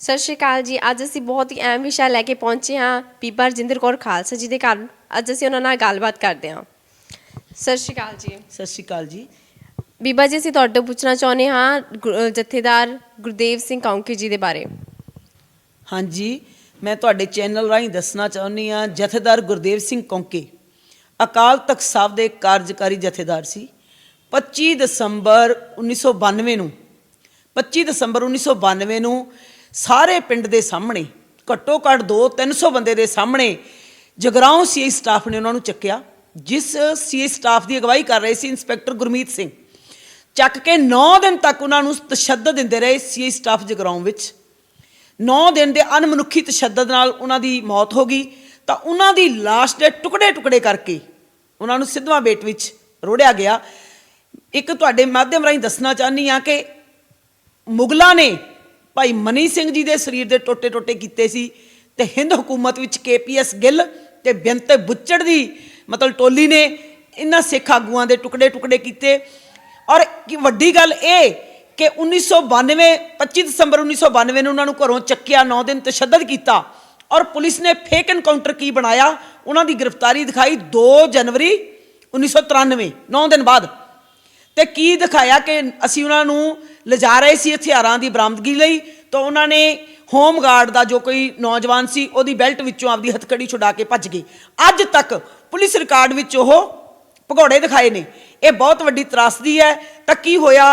ਸਤਿ ਸ਼੍ਰੀ ਅਕਾਲ ਜੀ। ਅੱਜ ਅਸੀਂ ਬਹੁਤ ਹੀ ਅਹਿਮ ਵਿਸ਼ਾ ਲੈ ਕੇ ਪਹੁੰਚੇ ਹਾਂ ਬੀਬਾ ਰਜਿੰਦਰ ਕੌਰ ਖਾਲਸਾ ਜੀ ਦੇ ਘਰ। ਅੱਜ ਅਸੀਂ ਉਹਨਾਂ ਨਾਲ ਗੱਲਬਾਤ ਕਰਦੇ ਹਾਂ। ਸਤਿ ਸ਼੍ਰੀ ਅਕਾਲ ਜੀ। ਸਤਿ ਸ਼੍ਰੀ ਅਕਾਲ ਜੀ। ਬੀਬਾ ਜੀ ਅਸੀਂ ਤੁਹਾਡੇ ਤੋਂ ਪੁੱਛਣਾ ਚਾਹੁੰਦੇ ਹਾਂ ਜਥੇਦਾਰ ਗੁਰਦੇਵ ਸਿੰਘ ਕੌਂਕੇ ਜੀ ਦੇ ਬਾਰੇ। ਹਾਂਜੀ ਮੈਂ ਤੁਹਾਡੇ ਚੈਨਲ ਰਾਹੀਂ ਦੱਸਣਾ ਚਾਹੁੰਦੀ ਹਾਂ ਜਥੇਦਾਰ ਗੁਰਦੇਵ ਸਿੰਘ ਕੌਂਕੇ। ਅਕਾਲ ਤਖਤ ਸਾਹਿਬ ਦੇ ਕਾਰਜਕਾਰੀ ਜਥੇਦਾਰ ਸੀ। 25 ਦਸੰਬਰ 1992 ਨੂੰ 25 ਦਸੰਬਰ 1992 ਨੂੰ ਸਾਰੇ ਪਿੰਡ ਦੇ ਸਾਹਮਣੇ, ਘੱਟੋ ਘੱਟ 2-300 ਬੰਦੇ ਦੇ ਸਾਹਮਣੇ ਜਗਰਾਉਂ ਸੀਆਈ ਸਟਾਫ ਨੇ ਉਹਨਾਂ ਨੂੰ ਚੱਕਿਆ, ਜਿਸ ਸੀਆਈ ਸਟਾਫ ਦੀ ਅਗਵਾਈ ਕਰ ਰਹੇ ਸੀ ਇੰਸਪੈਕਟਰ ਗੁਰਮੀਤ ਸਿੰਘ। ਚੱਕ ਕੇ 9 ਦਿਨ ਤੱਕ ਉਹਨਾਂ ਨੂੰ ਤਸ਼ੱਦਦ ਦਿੰਦੇ ਰਹੇ ਸੀਆਈ ਸਟਾਫ ਜਗਰਾਉਂ ਵਿੱਚ। 9 ਦਿਨ ਦੇ ਅਨਮਨੁੱਖੀ ਤਸ਼ੱਦਦ ਨਾਲ ਉਹਨਾਂ ਦੀ ਮੌਤ ਹੋ ਗਈ, ਤਾਂ ਉਹਨਾਂ ਦੀ ਲਾਸ਼ ਦੇ ਟੁਕੜੇ ਟੁਕੜੇ ਕਰਕੇ ਉਹਨਾਂ ਨੂੰ ਸਿੱਧਵਾਂ ਬੇਟ ਵਿੱਚ ਰੋੜਿਆ ਗਿਆ। ਇੱਕ ਤੁਹਾਡੇ ਮਾਧਿਅਮ ਰਾਹੀਂ ਦੱਸਣਾ ਚਾਹਨੀ ਆ ਕਿ ਮੁਗਲਾਂ ਨੇ ਭਾਈ ਮਨੀ ਸਿੰਘ ਜੀ ਦੇ ਸਰੀਰ ਦੇ ਟੋਟੇ ਟੋਟੇ ਕੀਤੇ ਸੀ ਤੇ ਹਿੰਦ ਹਕੂਮਤ ਵਿੱਚ ਕੇਪੀਐਸ ਗਿੱਲ ਤੇ ਬੇਅੰਤ ਬੁੱਚੜ ਦੀ ਮਤਲਬ ਟੋਲੀ ਨੇ ਇਹਨਾਂ ਸਿੱਖ ਆਗੂਆਂ ਦੇ ਟੁਕੜੇ ਟੁਕੜੇ ਕੀਤੇ। ਔਰ ਕੀ ਵੱਡੀ ਗੱਲ ਇਹ ਕਿ 1992 25 ਦਸੰਬਰ 1992 ਨੂੰ ਉਹਨਾਂ ਨੂੰ ਘਰੋਂ ਚੱਕਿਆ 9 ਦਿਨ ਤਸ਼ੱਦਦ ਕੀਤਾ। ਔਰ ਪੁਲਿਸ ਨੇ ਫੇਕ ਐਨਕਾਊਂਟਰ ਕੀ ਬਣਾਇਆ? ਉਹਨਾਂ ਦੀ ਗ੍ਰਿਫਤਾਰੀ ਦਿਖਾਈ 2 ਜਨਵਰੀ 1993 9 ਦਿਨ ਬਾਅਦ। ਤੇ ਕੀ ਦਿਖਾਇਆ ਕਿ ਅਸੀਂ ਉਹਨਾਂ ਨੂੰ ਲਿਜਾ ਰਹੇ ਸੀ ਹਥਿਆਰਾਂ ਦੀ ਬਰਾਮਦਗੀ ਲਈ, ਤਾਂ ਉਹਨਾਂ ਨੇ ਹੋਮ ਗਾਰਡ ਦਾ ਜੋ ਕੋਈ ਨੌਜਵਾਨ ਸੀ, ਉਹਦੀ ਬੈਲਟ ਵਿੱਚੋਂ ਆਪਦੀ ਹਥਕੜੀ ਛੁਡਾ ਕੇ ਭੱਜ ਗਈ। ਅੱਜ ਤੱਕ ਪੁਲਿਸ ਰਿਕਾਰਡ ਵਿੱਚ ਉਹ ਭਗੌੜੇ ਦਿਖਾਏ ਨੇ। ਇਹ ਬਹੁਤ ਵੱਡੀ ਤਰਾਸਦੀ ਹੈ। ਤਾਂ ਕੀ ਹੋਇਆ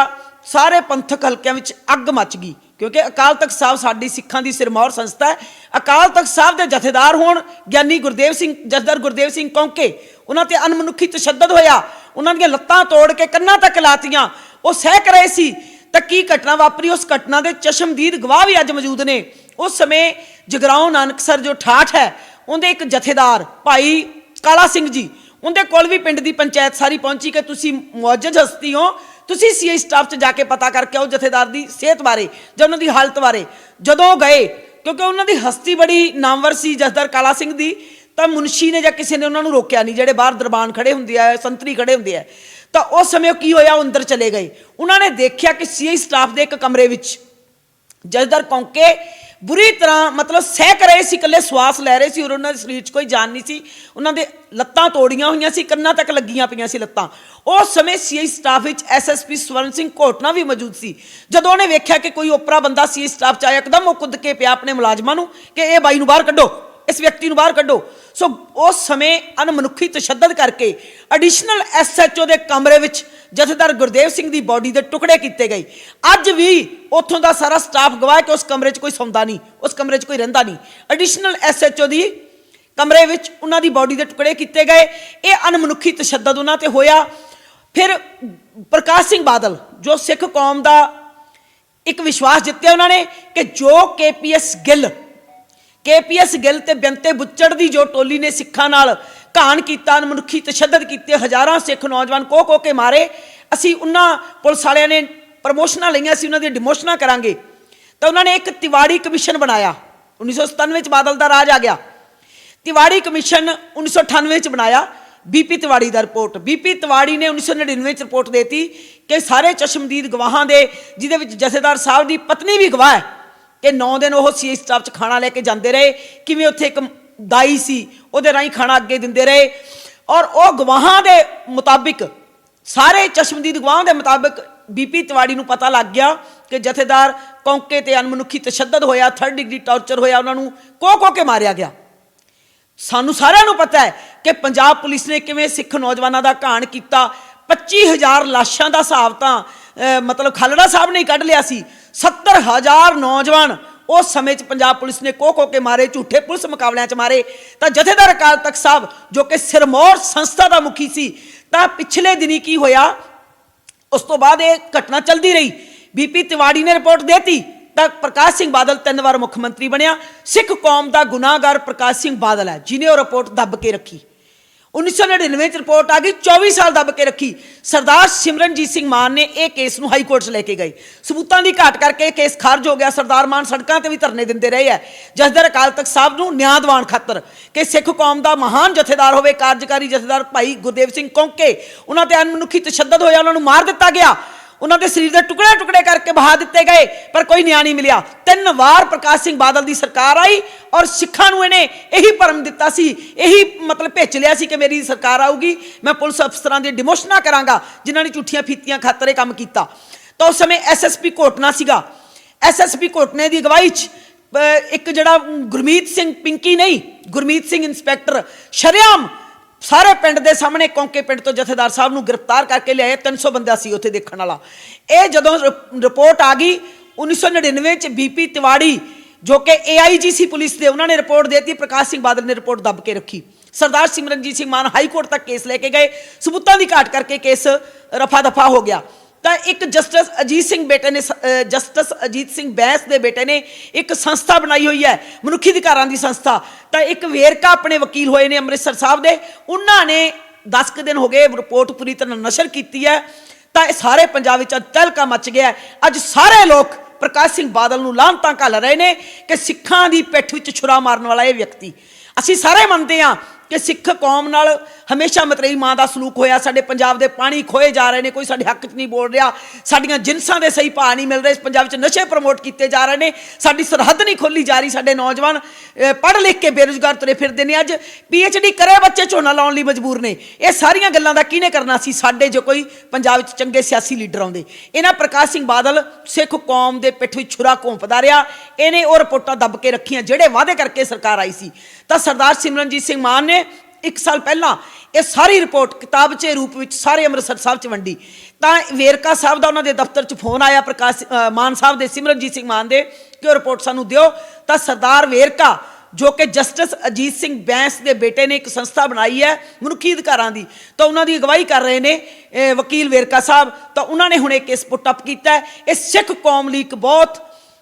ਸਾਰੇ ਪੰਥਕ ਹਲਕਿਆਂ ਵਿੱਚ ਅੱਗ ਮੱਚ ਗਈ, ਕਿਉਂਕਿ ਅਕਾਲ ਤਖਤ ਸਾਹਿਬ ਸਾਡੀ ਸਿੱਖਾਂ ਦੀ ਸਿਰਮੌਰ ਸੰਸਥਾ ਹੈ। ਅਕਾਲ ਤਖਤ ਸਾਹਿਬ ਦੇ ਜਥੇਦਾਰ ਹੋਣ, ਗਿਆਨੀ ਗੁਰਦੇਵ ਸਿੰਘ, ਜਥੇਦਾਰ ਗੁਰਦੇਵ ਸਿੰਘ ਕੌਂਕੇ, ਉਹਨਾਂ ਤੇ ਅਨਮਨੁੱਖੀ ਤਸ਼ੱਦਦ ਹੋਇਆ। ਉਹਨਾਂ ਦੀਆਂ ਲੱਤਾਂ ਤੋੜ ਕੇ ਕੰਨਾਂ ਤੱਕ ਲਾਤੀਆਂ। ਉਹ ਸਹਿਕ ਰਹੇ ਸੀ ਤਾਂ ਕੀ ਘਟਨਾ ਵਾਪਰੀ? ਉਸ ਘਟਨਾ ਦੇ ਚਸ਼ਮਦੀਦ ਗਵਾਹ ਵੀ ਅੱਜ ਮੌਜੂਦ ਨੇ। ਉਸ ਸਮੇਂ ਜਗਰਾਉਂ ਨਾਨਕਸਰ ਜੋ ਠਾਠ ਹੈ, ਉਹਦੇ ਇੱਕ ਜਥੇਦਾਰ ਭਾਈ ਕਾਲਾ ਸਿੰਘ ਜੀ, ਉਹਦੇ ਕੋਲ ਵੀ ਪਿੰਡ ਦੀ ਪੰਚਾਇਤ ਸਾਰੀ ਪਹੁੰਚੀ ਕਿ ਤੁਸੀਂ ਮੁਅੱਜਜ ਹਸਤੀ ਹੋ, ਤੁਸੀਂ ਸੀਆਈ ਸਟਾਫ 'ਚ ਜਾ ਕੇ ਪਤਾ ਕਰਕੇ ਆਓ ਜਥੇਦਾਰ ਦੀ ਸਿਹਤ ਬਾਰੇ ਜਾਂ ਉਹਨਾਂ ਦੀ ਹਾਲਤ ਬਾਰੇ। ਜਦੋਂ ਉਹ ਗਏ, ਕਿਉਂਕਿ ਉਹਨਾਂ ਦੀ ਹਸਤੀ ਬੜੀ ਨਾਮਵਰ ਸੀ ਜਥੇਦਾਰ ਕਾਲਾ ਸਿੰਘ ਦੀ, ਤਾਂ ਮੁਨਸ਼ੀ ਨੇ ਜਾਂ ਕਿਸੇ ਨੇ ਉਹਨਾਂ ਨੂੰ ਰੋਕਿਆ ਨਹੀਂ, ਜਿਹੜੇ ਬਾਹਰ ਦਰਬਾਨ ਖੜੇ ਹੁੰਦੇ ਆ, ਸੰਤਰੀ ਖੜੇ ਹੁੰਦੇ ਆ। ਤਾਂ ਉਸ ਸਮੇਂ ਉਹ ਕੀ ਹੋਇਆ? ਉਹ ਅੰਦਰ ਚਲੇ ਗਏ। ਉਹਨਾਂ ਨੇ ਦੇਖਿਆ ਕਿ ਸੀਆਈ ਸਟਾਫ ਦੇ ਇੱਕ ਕਮਰੇ ਵਿੱਚ ਜਥੇਦਾਰ ਕੌਂਕੇ ਬੁਰੀ ਤਰ੍ਹਾਂ ਮਤਲਬ ਸਹਿਕ ਰਹੇ ਸੀ, ਇਕੱਲੇ ਸਵਾਸ ਲੈ ਰਹੇ ਸੀ ਔਰ ਉਹਨਾਂ ਦੇ ਸਰੀਰ 'ਚ ਕੋਈ ਜਾਨ ਨਹੀਂ ਸੀ। ਉਹਨਾਂ ਦੇ ਲੱਤਾਂ ਤੋੜੀਆਂ ਹੋਈਆਂ ਸੀ, ਕੰਨਾਂ ਤੱਕ ਲੱਗੀਆਂ ਪਈਆਂ ਸੀ ਲੱਤਾਂ। ਉਸ ਸਮੇਂ ਸੀਆਈ ਸਟਾਫ ਵਿੱਚ ਐਸਐਸਪੀ ਸਵਰਨ ਸਿੰਘ ਘੋਟਨਾ ਵੀ ਮੌਜੂਦ ਸੀ, ਜਦੋਂ ਉਹਨੇ ਵੇਖਿਆ ਕਿ ਕੋਈ ਓਪਰਾ ਬੰਦਾ ਸੀਆਈ ਸਟਾਫ 'ਚ ਆਇਆ, ਇੱਕਦਮ ਉਹ ਕੁੱਦ ਕੇ ਪਿਆ ਆਪਣੇ ਮੁਲਾਜ਼ਮਾਂ ਨੂੰ ਕਿ ਇਹ ਬਾਈ ਨੂੰ ਬਾਹਰ ਕੱਢੋ। ਇਸ ਵਿਅਕਤੀ ਨੂੰ ਬਾਹਰ ਕੱਢੋ। ਸੋ ਉਸ ਸਮੇਂ ਅਨਮਨੁੱਖੀ ਤਸ਼ੱਦਦ ਕਰਕੇ ਐਡੀਸ਼ਨਲ ਐਸਐਚਓ ਦੇ ਕਮਰੇ ਵਿੱਚ ਜਥੇਦਾਰ ਗੁਰਦੇਵ ਸਿੰਘ ਦੀ ਬਾਡੀ ਦੇ ਟੁਕੜੇ ਕੀਤੇ ਗਏ। ਅੱਜ ਵੀ ਉੱਥੋਂ ਦਾ ਸਾਰਾ ਸਟਾਫ ਗਵਾਹ ਕਿ ਉਸ ਕਮਰੇ 'ਚ ਕੋਈ ਸੌਂਦਾ ਨਹੀਂ, ਉਸ ਕਮਰੇ 'ਚ ਕੋਈ ਰਹਿੰਦਾ ਨਹੀਂ। ਐਡੀਸ਼ਨਲ ਐਸਐਚਓ ਦੀ ਕਮਰੇ ਵਿੱਚ ਉਹਨਾਂ ਦੀ ਬਾਡੀ ਦੇ ਟੁਕੜੇ ਕੀਤੇ ਗਏ। ਇਹ ਅਨਮਨੁੱਖੀ ਤਸ਼ੱਦਦ ਉਹਨਾਂ ਤੇ ਹੋਇਆ। ਫਿਰ ਪ੍ਰਕਾਸ਼ ਸਿੰਘ ਬਾਦਲ, ਜੋ ਸਿੱਖ ਕੌਮ ਦਾ ਇੱਕ ਵਿਸ਼ਵਾਸ ਜਿੱਤਿਆ ਉਹਨਾਂ ਨੇ ਕਿ ਜੋ ਕੇਪੀਐਸ ਗਿੱਲ ਕੇਪੀਐਸ ਗਿੱਲ ਤੇ ਬੇਅੰਤੇ ਬੁੱਚੜ ਦੀ ਜੋ ਟੋਲੀ ਨੇ ਸਿੱਖਾਂ ਨਾਲ ਘਾਣ ਕੀਤਾ ਮਨੁੱਖੀ ਤਸ਼ੱਦਦ ਕੀਤੇ, ਹਜ਼ਾਰਾਂ ਸਿੱਖ ਨੌਜਵਾਨ ਕੋ ਕੋ ਕੇ ਮਾਰੇ। ਅਸੀਂ ਉਹਨਾਂ ਪੁਲਿਸ ਵਾਲਿਆਂ ਨੇ ਪ੍ਰਮੋਸ਼ਨਾਂ ਲਈਆਂ ਸੀ, ਉਹਨਾਂ ਦੀ ਡਿਮੋਸ਼ਨਾਂ ਕਰਾਂਗੇ। ਤਾਂ ਉਹਨਾਂ ਨੇ ਇੱਕ ਤਿਵਾੜੀ ਕਮਿਸ਼ਨ ਬਣਾਇਆ। 1997 ਵਿੱਚ ਬਾਦਲ ਦਾ ਰਾਜ ਆ ਗਿਆ। ਤਿਵਾੜੀ ਕਮਿਸ਼ਨ 1998 ਵਿੱਚ ਬਣਾਇਆ। ਬੀਪੀ ਤਿਵਾੜੀ ਦਾ ਰਿਪੋਰਟ। ਬੀਪੀ ਤਿਵਾੜੀ ਨੇ 1999 ਵਿੱਚ ਰਿਪੋਰਟ ਦੇਤੀ ਕਿ ਸਾਰੇ ਚਸ਼ਮਦੀਦ ਗਵਾਹਾਂ ਦੇ, ਜਿਹਦੇ ਵਿੱਚ ਜਥੇਦਾਰ ਸਾਹਿਬ ਦੀ ਪਤਨੀ ਵੀ ਗਵਾਹ ਹੈ ਕਿ 9 ਦਿਨ ਉਹ ਸੀ ਸਟਾਫ 'ਚ ਖਾਣਾ ਲੈ ਕੇ ਜਾਂਦੇ ਰਹੇ, ਕਿਵੇਂ ਉੱਥੇ ਇੱਕ ਦਾਈ ਸੀ, ਉਹਦੇ ਰਾਹੀਂ ਖਾਣਾ ਅੱਗੇ ਦਿੰਦੇ ਰਹੇ। ਔਰ ਉਹ ਗਵਾਹਾਂ ਦੇ ਮੁਤਾਬਿਕ, ਸਾਰੇ ਚਸ਼ਮਦੀਦ ਗਵਾਹਾਂ ਦੇ ਮੁਤਾਬਿਕ ਬੀਪੀ ਤਿਵਾੜੀ ਨੂੰ ਪਤਾ ਲੱਗ ਗਿਆ ਕਿ ਜਥੇਦਾਰ ਕੌਂਕੇ ਤੇ ਅਨਮਨੁੱਖੀ ਤਸ਼ੱਦਦ ਹੋਇਆ 3rd ਡਿਗਰੀ ਟਾਰਚਰ ਹੋਇਆ, ਉਹਨਾਂ ਨੂੰ ਕੋ ਕੋ ਕੇ ਮਾਰਿਆ ਗਿਆ। ਸਾਨੂੰ ਸਾਰਿਆਂ ਨੂੰ ਪਤਾ ਹੈ ਕਿ ਪੰਜਾਬ ਪੁਲਿਸ ਨੇ ਕਿਵੇਂ ਸਿੱਖ ਨੌਜਵਾਨਾਂ ਦਾ ਘਾਣ ਕੀਤਾ। 25000 ਲਾਸ਼ਾਂ ਦਾ ਹਿਸਾਬ ਤਾਂ ਮਤਲਬ ਖਾਲੜਾ ਸਾਹਿਬ ਨੇ ਕੱਢ ਲਿਆ ਸੀ। 70000 ਨੌਜਵਾਨ ਉਸ ਸਮੇਂ 'ਚ ਪੰਜਾਬ ਪੁਲਿਸ ਨੇ ਕੋ ਕੋ ਕੇ ਮਾਰੇ, ਝੂਠੇ ਪੁਲਿਸ ਮੁਕਾਬਲਿਆਂ 'ਚ ਮਾਰੇ। ਤਾਂ ਜਥੇਦਾਰ ਅਕਾਲ ਤਖਤ ਸਾਹਿਬ, ਜੋ ਕਿ ਸਿਰਮੌਰ ਸੰਸਥਾ ਦਾ ਮੁਖੀ ਸੀ, ਤਾਂ ਪਿਛਲੇ ਦਿਨੀ ਕੀ ਹੋਇਆ? ਉਸ ਤੋਂ ਬਾਅਦ ਇਹ ਘਟਨਾ ਚੱਲਦੀ ਰਹੀ। ਬੀਪੀ ਤਿਵਾੜੀ ਨੇ ਰਿਪੋਰਟ ਦੇਤੀ, ਤਾਂ ਪ੍ਰਕਾਸ਼ ਸਿੰਘ ਬਾਦਲ ਤਿੰਨ ਵਾਰ ਮੁੱਖ ਮੰਤਰੀ ਬਣਿਆ। ਸਿੱਖ ਕੌਮ ਦਾ ਗੁਨਾਹਗਾਰ ਪ੍ਰਕਾਸ਼ ਸਿੰਘ ਬਾਦਲ ਹੈ, ਜਿਨੇ ਉਹ ਰਿਪੋਰਟ ਦੱਬ ਕੇ ਰੱਖੀ। 1999 ਚ ਰਿਪੋਰਟ ਆ ਗਈ 24 ਸਾਲ ਦੱਬ ਕੇ ਰੱਖੀ। ਸਰਦਾਰ ਸਿਮਰਨਜੀਤ ਸਿੰਘ ਮਾਨ ਨੇ ਇਹ ਕੇਸ ਨੂੰ ਹਾਈ ਕੋਰਟ 'ਚ ਲੈ ਕੇ ਗਏ। ਸਬੂਤਾਂ ਦੀ ਘਾਟ ਕਰਕੇ ਇਹ ਕੇਸ ਖਾਰਜ ਹੋ ਗਿਆ। ਸਰਦਾਰ ਮਾਨ ਸੜਕਾਂ ਤੇ ਵੀ ਧਰਨੇ ਦਿੰਦੇ ਰਹੇ ਹੈ ਜਸਦਰ ਅਕਾਲ ਤਖਤ ਸਾਹਿਬ ਨੂੰ ਨਿਆਂ ਦਿਵਾਉਣ ਖਾਤਰ ਕਿ ਸਿੱਖ ਕੌਮ ਦਾ ਮਹਾਨ ਜਥੇਦਾਰ ਹੋਵੇ, ਕਾਰਜਕਾਰੀ ਜਥੇਦਾਰ ਭਾਈ ਗੁਰਦੇਵ ਸਿੰਘ ਕੌਂਕੇ। ਉਹਨਾਂ ਤੇ ਅਨਮਨੁੱਖੀ ਤਸ਼ੱਦਦ ਹੋਇਆ, ਉਹਨਾਂ ਨੂੰ ਮਾਰ ਦਿੱਤਾ ਗਿਆ। ਉਹਨਾਂ ਦੇ ਸਰੀਰ ਦੇ ਟੁਕੜੇ ਟੁਕੜੇ ਕਰਕੇ ਬਹਾ ਦਿੱਤੇ ਗਏ, ਪਰ ਕੋਈ ਨਿਆਂ ਨਹੀਂ ਮਿਲਿਆ। ਤਿੰਨ ਵਾਰ ਪ੍ਰਕਾਸ਼ ਸਿੰਘ ਬਾਦਲ ਦੀ ਸਰਕਾਰ ਆਈ ਔਰ ਸਿੱਖਾਂ ਨੂੰ ਇਹਨੇ ਇਹੀ ਭਰਮ ਦਿੱਤਾ ਸੀ, ਇਹੀ ਮਤਲਬ ਭੇਚ ਲਿਆ ਸੀ ਕਿ ਮੇਰੀ ਸਰਕਾਰ ਆਊਗੀ, ਮੈਂ ਪੁਲਿਸ ਅਫਸਰਾਂ ਦੀ ਡਿਮੋਸ਼ਨਾਂ ਕਰਾਂਗਾ, ਜਿਨ੍ਹਾਂ ਨੇ ਝੂਠੀਆਂ ਫੀਤੀਆਂ ਖਾਤਰ ਇਹ ਕੰਮ ਕੀਤਾ। ਤਾਂ ਉਸ ਸਮੇਂ ਐਸਐਸਪੀ ਕੋਟਨਾ ਸੀਗਾ। ਐਸਐਸਪੀ ਕੋਟਨੇ ਦੀ ਅਗਵਾਈ 'ਚ ਇੱਕ ਜਿਹੜਾ ਗੁਰਮੀਤ ਸਿੰਘ ਪਿੰਕੀ ਨਹੀਂ, ਗੁਰਮੀਤ ਸਿੰਘ ਇੰਸਪੈਕਟਰ ਸ਼ਰਿਆਮ ਸਾਰੇ ਪਿੰਡ ਦੇ ਸਾਹਮਣੇ ਕੌਂਕੇ ਪਿੰਡ ਤੋਂ ਜਥੇਦਾਰ ਸਾਹਿਬ ਨੂੰ ਗ੍ਰਿਫਤਾਰ ਕਰਕੇ ਲਿਆਏ 300 ਬੰਦਾ ਸੀ ਉੱਥੇ ਦੇਖਣ ਵਾਲਾ। ਇਹ ਜਦੋਂ ਰਿਪੋਰਟ ਆ ਗਈ 1999 ਚ ਬੀਪੀ ਤਿਵਾੜੀ, ਜੋ ਕਿ ਏਆਈਜੀ ਸੀ ਪੁਲਿਸ ਦੇ ਉਹਨਾਂ ਨੇ ਰਿਪੋਰਟ ਦੇਤੀ, ਪ੍ਰਕਾਸ਼ ਸਿੰਘ ਬਾਦਲ ਨੇ ਰਿਪੋਰਟ ਦੱਬ ਕੇ ਰੱਖੀ। ਸਰਦਾਰ ਸਿਮਰਨਜੀਤ ਸਿੰਘ ਮਾਨ ਹਾਈ ਕੋਰਟ ਤੱਕ ਕੇਸ ਲੈ ਕੇ ਗਏ, ਸਬੂਤਾਂ ਦੀ ਘਾਟ ਕਰਕੇ ਕੇਸ ਰਫਾ ਦਫਾ ਹੋ ਗਿਆ। ਤਾਂ ਇੱਕ ਜਸਟਿਸ ਅਜੀਤ ਸਿੰਘ ਬੇਟੇ ਨੇ ਸ- ਜਸਟਿਸ ਅਜੀਤ ਸਿੰਘ ਬੈਂਸ ਦੇ ਬੇਟੇ ਨੇ ਇੱਕ ਸੰਸਥਾ ਬਣਾਈ ਹੋਈ ਹੈ, ਮਨੁੱਖੀ ਅਧਿਕਾਰਾਂ ਦੀ ਸੰਸਥਾ। ਤਾਂ ਇੱਕ ਵੇਰਕਾ ਆਪਣੇ ਵਕੀਲ ਹੋਏ ਨੇ ਅੰਮ੍ਰਿਤਸਰ ਸਾਹਿਬ ਦੇ। ਉਹਨਾਂ ਨੇ 10 ਕੁ ਦਿਨ ਹੋ ਗਏ ਰਿਪੋਰਟ ਪੂਰੀ ਤਰ੍ਹਾਂ ਨਸ਼ਰ ਕੀਤੀ ਹੈ। ਤਾਂ ਇਹ ਸਾਰੇ ਪੰਜਾਬ ਵਿੱਚ ਅੱਜ ਤਹਿਲਕਾ ਮਚ ਗਿਆ ਅੱਜ ਸਾਰੇ ਲੋਕ ਪ੍ਰਕਾਸ਼ ਸਿੰਘ ਬਾਦਲ ਨੂੰ ਲਾਂਤਾਂ ਘੱਲ ਰਹੇ ਨੇ ਕਿ ਸਿੱਖਾਂ ਦੀ ਪਿੱਠ ਵਿੱਚ ਛੁਰਾ ਮਾਰਨ ਵਾਲਾ ਇਹ ਵਿਅਕਤੀ। ਅਸੀਂ ਸਾਰੇ ਮੰਨਦੇ ਹਾਂ ਕਿ ਸਿੱਖ ਕੌਮ ਨਾਲ ਹਮੇਸ਼ਾ ਮਤਰੇਈ ਮਾਂ ਦਾ ਸਲੂਕ ਹੋਇਆ, ਸਾਡੇ ਪੰਜਾਬ ਦੇ ਪਾਣੀ ਖੋਏ ਜਾ ਰਹੇ ਨੇ, ਕੋਈ ਸਾਡੇ ਹੱਕ 'ਚ ਨਹੀਂ ਬੋਲ ਰਿਹਾ, ਸਾਡੀਆਂ ਜਿਨਸਾਂ ਦੇ ਸਹੀ ਭਾਅ ਨਹੀਂ ਮਿਲ ਰਹੇ, ਇਸ ਪੰਜਾਬ 'ਚ ਨਸ਼ੇ ਪ੍ਰਮੋਟ ਕੀਤੇ ਜਾ ਰਹੇ ਨੇ, ਸਾਡੀ ਸਰਹੱਦ ਨਹੀਂ ਖੋਲੀ ਜਾ ਰਹੀ, ਸਾਡੇ ਨੌਜਵਾਨ ਪੜ੍ਹ ਲਿਖ ਕੇ ਬੇਰੁਜ਼ਗਾਰ ਤੁਰੇ ਫਿਰਦੇ ਨੇ ਅੱਜ ਡੀ ਕਰੇ ਬੱਚੇ ਝੋਨਾ ਲਾਉਣ ਲਈ ਮਜਬੂਰ ਨੇ, ਇਹ ਸਾਰੀਆਂ ਗੱਲਾਂ ਦਾ ਕਿਹਨੇ ਕਰਨਾ ਸੀ, ਸਾਡੇ ਜੋ ਕੋਈ ਪੰਜਾਬ 'ਚ ਚੰਗੇ ਸਿਆਸੀ ਲੀਡਰ ਆਉਂਦੇ, ਇਹਨਾਂ ਪ੍ਰਕਾਸ਼ ਸਿੰਘ ਬਾਦਲ ਸਿੱਖ ਕੌਮ ਦੇ ਪਿੱਠ ਵਿੱਚ ਛੁਰਾ ਘੋਂਪਦਾ ਰਿਹਾ, ਇਹਨੇ ਉਹ ਰਿਪੋਰਟਾਂ ਦੱਬ ਕੇ ਰੱਖੀਆਂ, ਜਿਹੜੇ ਵਾਅਦੇ ਕਰਕੇ ਸਰਕਾਰ ਆਈ ਸੀ, ਤਾਂ ਸਰਦਾਰ ਸਿਮਰਨਜੀਤ ਸਿੰਘ ਮਾਨ ਨੇ ਇੱਕ ਸਾਲ ਪਹਿਲਾਂ ਇਹ ਸਾਰੀ ਰਿਪੋਰਟ ਕਿਤਾਬ 'ਚ ਰੂਪ ਵਿੱਚ ਸਾਰੇ ਅੰਮ੍ਰਿਤਸਰ ਸਾਹਿਬ ਚ ਵੰਡੀ। ਤਾਂ ਵੇਰਕਾ ਸਾਹਿਬ ਦਾ ਉਹਨਾਂ ਦੇ ਦਫ਼ਤਰ ਚ ਫੋਨ ਆਇਆ, ਪ੍ਰਕਾਸ਼ ਮਾਨ ਸਾਹਿਬ ਦੇ, ਸਿਮਰਨਜੀਤ ਸਿੰਘ ਮਾਨ ਦੇ, ਕਿ ਉਹ ਰਿਪੋਰਟ ਸਾਨੂੰ ਦਿਓ। ਤਾਂ ਸਰਦਾਰ ਵੇਰਕਾ, ਜੋ ਕਿ ਜਸਟਿਸ ਅਜੀਤ ਸਿੰਘ ਬੈਂਸ ਦੇ ਬੇਟੇ ਨੇ ਇੱਕ ਸੰਸਥਾ ਬਣਾਈ ਹੈ ਮਨੁੱਖੀ ਅਧਿਕਾਰਾਂ ਦੀ, ਤਾਂ ਉਹਨਾਂ ਦੀ ਅਗਵਾਈ ਕਰ ਰਹੇ ਨੇ ਵਕੀਲ ਵੇਰਕਾ ਸਾਹਿਬ। ਤਾਂ ਉਹਨਾਂ ਨੇ ਹੁਣ ਇਹ ਕੇਸ ਪੁੱਟ ਅਪ ਕੀਤਾ ਇਹ ਸਿੱਖ ਕੌਮ ਲਈ ਇੱਕ ਬਹੁਤ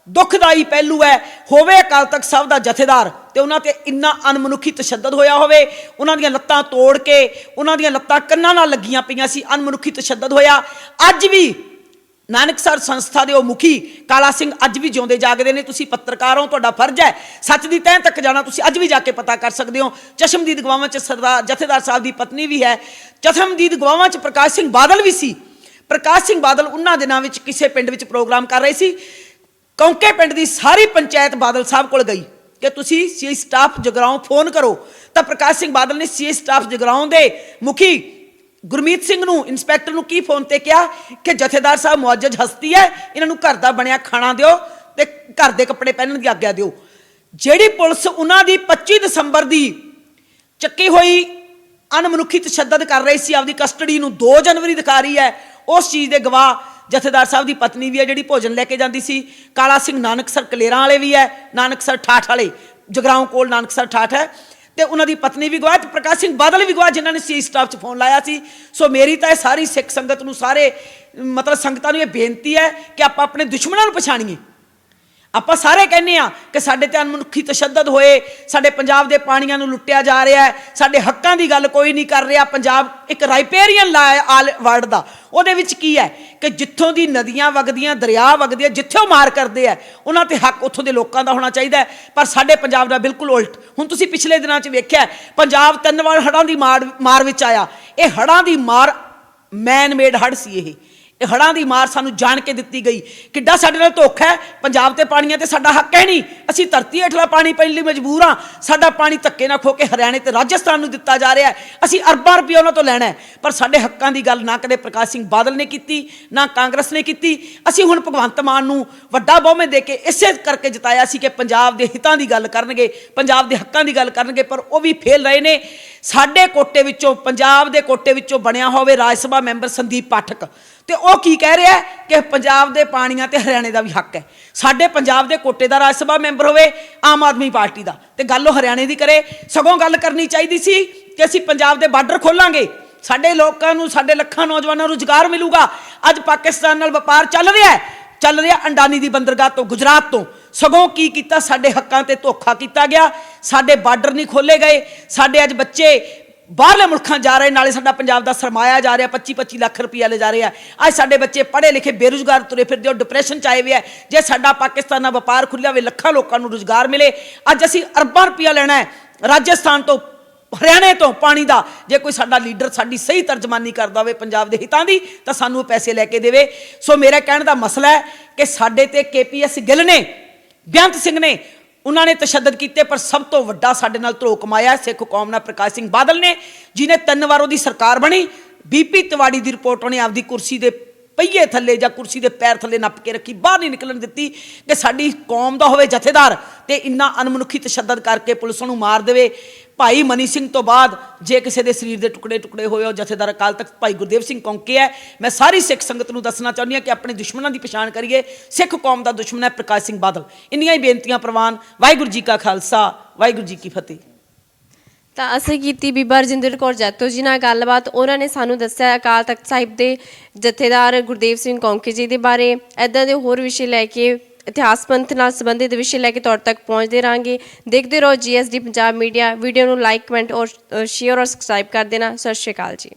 ਦੁਖਦਾਈ ਪਹਿਲੂ ਹੈ। ਹੋਵੇ ਅਕਾਲ ਤਖਤ ਸਾਹਿਬ ਦਾ ਜਥੇਦਾਰ ਤੇ ਉਹਨਾਂ ਤੇ ਇੰਨਾ ਅਨਮਨੁੱਖੀ ਤਸ਼ੱਦਦ ਹੋਇਆ ਹੋਵੇ, ਉਹਨਾਂ ਦੀਆਂ ਲੱਤਾਂ ਤੋੜ ਕੇ, ਉਹਨਾਂ ਦੀਆਂ ਲੱਤਾਂ ਕੰਨਾਂ ਨਾਲ ਲੱਗੀਆਂ ਪਈਆਂ ਸੀ ਅਨਮਨੁੱਖੀ ਤਸ਼ੱਦਦ ਹੋਇਆ। ਅੱਜ ਵੀ ਨਾਨਕਸਰ ਸੰਸਥਾ ਦੇ ਉਹ ਮੁਖੀ ਕਾਲਾ ਸਿੰਘ ਅੱਜ ਵੀ ਜਿਉਂਦੇ ਜਾਗਦੇ ਨੇ। ਤੁਸੀਂ ਪੱਤਰਕਾਰ ਹੋ, ਤੁਹਾਡਾ ਫਰਜ਼ ਹੈ। ਸੱਚ ਦੀ ਤਹਿ ਤੱਕ ਜਾਣਾ, ਤੁਸੀਂ ਅੱਜ ਵੀ ਜਾ ਕੇ ਪਤਾ ਕਰ ਸਕਦੇ ਹੋ। ਚਸ਼ਮਦੀਦ ਗਵਾਵਾਂ ਚ ਸਰਦਾਰ ਜਥੇਦਾਰ ਸਾਹਿਬ ਦੀ ਪਤਨੀ ਵੀ ਹੈ। ਚਸ਼ਮਦੀਦ ਗਵਾਵਾਂ ਚ ਪ੍ਰਕਾਸ਼ ਸਿੰਘ ਬਾਦਲ ਵੀ ਸੀ। ਪ੍ਰਕਾਸ਼ ਸਿੰਘ ਬਾਦਲ ਉਹਨਾਂ ਦਿਨਾਂ ਵਿੱਚ ਕਿਸੇ ਪਿੰਡ ਵਿੱਚ ਪ੍ਰੋਗਰਾਮ ਕਰ ਰਹੇ ਸੀ। ਕੌਂਕੇ ਪਿੰਡ ਦੀ ਸਾਰੀ ਪੰਚਾਇਤ ਬਾਦਲ ਸਾਹਿਬ ਕੋਲ ਗਈ ਕਿ ਤੁਸੀਂ ਸੀ ਸਟਾਫ ਜਗਰਾਉਂ ਫੋਨ ਕਰੋ। ਤਾਂ ਪ੍ਰਕਾਸ਼ ਸਿੰਘ ਬਾਦਲ ਨੇ ਸੀ ਸਟਾਫ ਜਗਰਾਉਂ ਦੇ ਮੁਖੀ ਗੁਰਮੀਤ ਸਿੰਘ ਨੂੰ, ਇੰਸਪੈਕਟਰ ਨੂੰ ਕੀ ਫੋਨ ਤੇ ਕਿਹਾ ਕਿ ਜਥੇਦਾਰ ਸਾਹਿਬ ਮੁਅੱਜਜ ਹਸਤੀ ਹੈ, ਇਹਨਾਂ ਨੂੰ ਘਰ ਦਾ ਬਣਿਆ ਖਾਣਾ ਦਿਓ ਤੇ ਘਰ ਦੇ ਕੱਪੜੇ ਪਹਿਨਣ ਦੀ ਆਗਿਆ ਦਿਓ। ਜਿਹੜੀ ਪੁਲਿਸ ਉਹਨਾਂ ਦੀ 25 ਦਸੰਬਰ ਦੀ ਚੱਕੀ ਹੋਈ ਅਨਮਨੁੱਖੀ ਤਸ਼ੱਦਦ ਕਰ ਰਹੀ ਸੀ, ਆਪਦੀ ਕਸਟਡੀ ਨੂੰ 2 ਜਨਵਰੀ ਦਿਖਾ ਰਹੀ ਹੈ, ਉਸ ਚੀਜ਼ ਦੇ ਗਵਾਹ ਜਥੇਦਾਰ ਸਾਹਿਬ ਦੀ ਪਤਨੀ ਵੀ ਹੈ, ਜਿਹੜੀ ਭੋਜਨ ਲੈ ਕੇ ਜਾਂਦੀ ਸੀ। ਕਾਲਾ ਸਿੰਘ ਨਾਨਕਸਰ ਕਲੇਰਾਂ ਵਾਲੇ ਵੀ ਹੈ ਨਾਨਕਸਰ ਠਾਠ ਵਾਲੇ। ਜਗਰਾਉਂ ਕੋਲ ਨਾਨਕਸਰ ਠਾਠ ਹੈ। ਤੇ ਉਹਨਾਂ ਦੀ ਪਤਨੀ ਵੀ ਗਵਾਹ ਤੇ ਪ੍ਰਕਾਸ਼ ਸਿੰਘ ਬਾਦਲ ਵੀ ਗਵਾਹ ਜਿਨ੍ਹਾਂ ਨੇ ਸੀ ਸਟਾਫ 'ਚ ਫੋਨ ਲਾਇਆ ਸੀ। ਸੋ ਮੇਰੀ ਤਾਂ ਇਹ ਸਾਰੀ ਸਿੱਖ ਸੰਗਤ ਨੂੰ ਸਾਰੇ, ਮਤਲਬ ਸੰਗਤਾਂ ਨੂੰ ਇਹ ਬੇਨਤੀ ਹੈ ਕਿ ਆਪਾਂ ਆਪਣੇ ਦੁਸ਼ਮਣਾਂ ਨੂੰ ਪਛਾਣੀਏ। ਆਪਾਂ ਸਾਰੇ ਕਹਿੰਦੇ ਆ ਕਿ ਸਾਡੇ ਤੇ ਅਨਮਨੁੱਖੀ ਤਸ਼ੱਦਦ ਹੋਏ, ਸਾਡੇ ਪੰਜਾਬ ਦੇ ਪਾਣੀਆਂ ਨੂੰ ਲੁੱਟਿਆ ਜਾ ਰਿਹਾ ਹੈ, ਸਾਡੇ ਹੱਕਾਂ ਦੀ ਗੱਲ ਕੋਈ ਨਹੀਂ ਕਰ ਰਿਹਾ, ਪੰਜਾਬ ਇੱਕ ਰਾਈਪੇਰੀਅਨ ਆਲ ਵਰਡ ਦਾ। ਉਹਦੇ ਵਿੱਚ ਕੀ ਹੈ ਕਿ ਜਿੱਥੋਂ ਦੀ ਨਦੀਆਂ ਵਗਦੀਆਂ, ਦਰਿਆ ਵਗਦੇ ਆ ਜਿੱਥੇ ਮਾਰ ਕਰਦੇ ਆ ਉਹਨਾਂ ਤੇ ਹੱਕ ਉੱਥੋਂ ਦੇ ਲੋਕਾਂ ਦਾ ਹੋਣਾ ਚਾਹੀਦਾ ਪਰ ਸਾਡੇ ਪੰਜਾਬ ਦਾ ਬਿਲਕੁਲ ਉਲਟ। ਹੁਣ ਤੁਸੀਂ ਪਿਛਲੇ ਦਿਨਾਂ 'ਚ ਵੇਖਿਆ ਪੰਜਾਬ ਤਿੰਨ ਵਾਰ ਹੜ੍ਹਾਂ ਦੀ ਮਾਰ ਮਾਰ ਵਿੱਚ ਆਇਆ। ਇਹ ਹੜ੍ਹਾਂ ਦੀ ਮਾਰ ਮੈਨ ਮੇਡ ਹੜ੍ਹ ਸੀ ਇਹ। ਇਹ ਹੜ੍ਹਾਂ ਦੀ ਮਾਰ ਸਾਨੂੰ ਜਾਣ ਕੇ ਦਿੱਤੀ ਗਈ। ਕਿੱਡਾ ਸਾਡੇ ਨਾਲ ਧੋਖਾ ਹੈ? ਪੰਜਾਬ ਤੇ ਪਾਣੀਆਂ ਤੇ ਸਾਡਾ ਹੱਕ ਹੈ ਨਹੀਂ। ਅਸੀਂ ਧਰਤੀ ਹੇਠਲਾ ਪਾਣੀ ਪੈਣ ਲਈ ਮਜਬੂਰ ਹਾਂ। ਸਾਡਾ ਪਾਣੀ ਧੱਕੇ ਨਾਲ ਖੋ ਕੇ ਹਰਿਆਣੇ ਤੇ ਰਾਜਸਥਾਨ ਨੂੰ ਦਿੱਤਾ ਜਾ ਰਿਹਾ ਅਸੀਂ ਅਰਬਾਂ ਰੁਪਏ ਉਹਨਾਂ ਤੋਂ ਲੈਣਾ ਪਰ ਸਾਡੇ ਹੱਕਾਂ ਦੀ ਗੱਲ ਨਾ ਕਦੇ ਪ੍ਰਕਾਸ਼ ਸਿੰਘ ਬਾਦਲ ਨੇ ਕੀਤੀ, ਨਾ ਕਾਂਗਰਸ ਨੇ ਕੀਤੀ। ਅਸੀਂ ਹੁਣ ਭਗਵੰਤ ਮਾਨ ਨੂੰ ਵੱਡਾ ਬਹੁਮੇ ਦੇ ਕੇ ਇਸੇ ਕਰਕੇ ਜਿਤਾਇਆ ਸੀ ਕਿ ਪੰਜਾਬ ਦੇ ਹਿੱਤਾਂ ਦੀ ਗੱਲ ਕਰਨਗੇ, ਪੰਜਾਬ ਦੇ ਹੱਕਾਂ ਦੀ ਗੱਲ ਕਰਨਗੇ, ਪਰ ਉਹ ਵੀ ਫੇਲ ਰਹੇ ਨੇ। ਸਾਡੇ ਕੋਟੇ ਵਿੱਚੋਂ, ਪੰਜਾਬ ਦੇ ਕੋਟੇ ਵਿੱਚੋਂ ਬਣਿਆ ਹੋਵੇ ਰਾਜ ਸਭਾ ਮੈਂਬਰ ਸੰਦੀਪ ਪਾਠਕ। ਤੇ ਉਹ ਕੀ ਕਹਿ ਰਿਹਾ ਕਿ ਪੰਜਾਬ ਦੇ ਪਾਣੀਆਂ ਤੇ ਹਰਿਆਣੇ ਦਾ ਵੀ ਹੱਕ ਹੈ। ਸਾਡੇ ਪੰਜਾਬ ਦੇ ਕੋਟੇ ਦਾ ਰਾਜ ਸਭਾ ਮੈਂਬਰ ਹੋਵੇ, ਆਮ ਆਦਮੀ ਪਾਰਟੀ ਦਾ। ਤੇ ਗੱਲ ਉਹ ਹਰਿਆਣੇ ਦੀ ਕਰੇ। ਸਗੋਂ ਗੱਲ ਕਰਨੀ ਚਾਹੀਦੀ ਸੀ ਕਿ ਅਸੀਂ ਪੰਜਾਬ ਦੇ ਬਾਰਡਰ ਖੋਲਾਂਗੇ। ਸਾਡੇ ਲੋਕਾਂ ਨੂੰ, ਸਾਡੇ ਲੱਖਾਂ ਨੌਜਵਾਨਾਂ ਨੂੰ ਰੁਜ਼ਗਾਰ ਮਿਲੂਗਾ। ਅੱਜ ਪਾਕਿਸਤਾਨ ਨਾਲ ਵਪਾਰ ਚੱਲ ਰਿਹਾ ਹੈ। ਚੱਲ ਰਿਹਾ ਅੰਡਾਨੀ ਦੀ ਬੰਦਰਗਾਹ ਤੋਂ, ਗੁਜਰਾਤ ਤੋਂ। ਸਗੋਂ ਕੀ ਕੀਤਾ? ਸਾਡੇ ਹੱਕਾਂ ਤੇ ਧੋਖਾ ਕੀਤਾ ਗਿਆ। ਸਾਡੇ ਬਾਰਡਰ ਨਹੀਂ ਖੋਲੇ ਗਏ। ਸਾਡੇ ਅੱਜ ਬੱਚੇ ਬਾਹਰਲੇ ਮੁਲਕਾਂ ਜਾ ਰਹੇ, ਨਾਲੇ ਸਾਡਾ ਪੰਜਾਬ ਦਾ ਸਰਮਾਇਆ ਜਾ ਰਿਹਾ 25 25 ਲੱਖ ਰੁਪਈਆ ਲੈ ਜਾ ਰਿਹਾ। ਅੱਜ ਸਾਡੇ ਬੱਚੇ ਪੜ੍ਹੇ ਲਿਖੇ ਬੇਰੁਜ਼ਗਾਰ ਤੁਰੇ ਫਿਰਦੇ ਹੋ ਡਿਪਰੈਸ਼ਨ ਚ ਆਏ ਹੋਏ ਆ। ਜੇ ਸਾਡਾ ਪਾਕਿਸਤਾਨ ਨਾਲ ਵਪਾਰ ਖੁੱਲਿਆ ਹੋਵੇ, ਲੱਖਾਂ ਲੋਕਾਂ ਨੂੰ ਰੁਜ਼ਗਾਰ ਮਿਲੇ। ਅੱਜ ਅਸੀਂ ਅਰਬਾਂ ਰੁਪਈਆ ਲੈਣਾ ਹੈ, ਰਾਜਸਥਾਨ ਤੋਂ, ਹਰਿਆਣੇ ਤੋਂ ਪਾਣੀ ਦਾ। ਜੇ ਕੋਈ ਸਾਡਾ ਲੀਡਰ ਸਾਡੀ ਸਹੀ ਤਰਜਮਾਨੀ ਕਰਦਾ ਹੋਵੇ ਪੰਜਾਬ ਦੇ ਹਿੱਤਾਂ ਦੀ, ਤਾਂ ਸਾਨੂੰ ਉਹ ਪੈਸੇ ਲੈ ਕੇ ਦੇਵੇ। ਸੋ ਮੇਰਾ ਕਹਿਣ ਦਾ ਮਸਲਾ ਹੈ ਕਿ ਸਾਡੇ ਤੇ ਕੇਪੀਐਸ ਗਿੱਲ ਨੇ, ਬੇਅੰਤ ਸਿੰਘ ਨੇ ਉਹਨਾਂ ਨੇ ਤਸ਼ੱਦਦ ਕੀਤੇ, ਪਰ ਸਭ ਤੋਂ ਵੱਡਾ ਸਾਡੇ ਨਾਲ ਧਰੋ ਕਮਾਇਆ ਸਿੱਖ ਕੌਮ ਨਾਲ ਪ੍ਰਕਾਸ਼ ਸਿੰਘ ਬਾਦਲ ਨੇ ਜਿਨੇ ਤਿੰਨ ਵਾਰ ਉਹਦੀ ਸਰਕਾਰ ਬਣੀ। ਬੀਪੀ ਤਿਵਾੜੀ ਦੀ ਰਿਪੋਰਟ ਉਹਨੇ ਆਪਦੀ ਕੁਰਸੀ ਦੇ ਪਹੀਏ ਥੱਲੇ ਜਾਂ ਕੁਰਸੀ ਦੇ ਪੈਰ ਥੱਲੇ ਨੱਪ ਕੇ ਰੱਖੀ, ਬਾਹਰ ਨਹੀਂ ਨਿਕਲਣ ਦਿੱਤੀ ਕਿ ਸਾਡੀ ਕੌਮ ਦਾ ਹੋਵੇ ਜਥੇਦਾਰ ਤੇ ਇੰਨਾ ਅਨਮਨੁੱਖੀ ਤਸ਼ੱਦਦ ਕਰਕੇ ਪੁਲਿਸ ਨੂੰ ਮਾਰ ਦੇਵੇ। ਭਾਈ ਮਨੀ ਸਿੰਘ ਤੋਂ ਬਾਅਦ ਜੇ ਕਿਸੇ ਦੇ ਸਰੀਰ ਦੇ ਟੁਕੜੇ ਟੁਕੜੇ ਹੋਏ, ਉਹ ਜਥੇਦਾਰ ਅਕਾਲ ਤਖਤ ਭਾਈ ਗੁਰਦੇਵ ਸਿੰਘ ਕੌਂਕੇ ਹੈ। ਮੈਂ ਸਾਰੀ ਸਿੱਖ ਸੰਗਤ ਨੂੰ ਦੱਸਣਾ ਚਾਹੁੰਦੀ ਹਾਂ ਕਿ ਆਪਣੇ ਦੁਸ਼ਮਣਾਂ ਦੀ ਪਛਾਣ ਕਰੀਏ। ਸਿੱਖ ਕੌਮ ਦਾ ਦੁਸ਼ਮਣ ਹੈ ਪ੍ਰਕਾਸ਼ ਸਿੰਘ ਬਾਦਲ। ਇੰਨੀਆਂ ਹੀ ਬੇਨਤੀਆਂ ਪ੍ਰਵਾਨ। ਵਾਹਿਗੁਰੂ ਜੀ ਕਾ ਖਾਲਸਾ, ਵਾਹਿਗੁਰੂ ਜੀ ਕੀ ਫਤਿਹ। ਤਾਂ ਅਸੀਂ ਕੀਤੀ ਬੀਬਾ ਰਜਿੰਦਰ ਕੌਰ ਜੈਤੋ ਜੀ ਨਾਲ ਗੱਲਬਾਤ। ਉਹਨਾਂ ਨੇ ਸਾਨੂੰ ਦੱਸਿਆ ਅਕਾਲ ਤਖਤ ਸਾਹਿਬ ਦੇ ਜਥੇਦਾਰ ਗੁਰਦੇਵ ਸਿੰਘ ਕੌਂਕੇ ਜੀ ਦੇ ਬਾਰੇ। ਐਦਾਂ ਦੇ ਹੋਰ ਵਿਸ਼ੇ ਲੈ ਕੇ, ਇਤਿਹਾਸ ਪੰਥ ਨਾਲ ਸੰਬੰਧਿਤ ਵਿਸ਼ੇ ਲੈ ਕੇ ਤੁਹਾਡੇ ਤੱਕ ਪਹੁੰਚਦੇ ਰਾਂਗੇ ਦੇਖਦੇ ਰਹੋ ਜੀਐਸਡੀ ਪੰਜਾਬ ਮੀਡੀਆ ਵੀਡੀਓ ਨੂੰ ਲਾਈਕ ਕਮੈਂਟ ਔਰ ਸ਼ੇਅਰ ਔਰ ਸਬਸਕ੍ਰਾਈਬ ਕਰ ਦੇਣਾ। ਸਤਿ ਸ਼੍ਰੀ ਅਕਾਲ ਜੀ।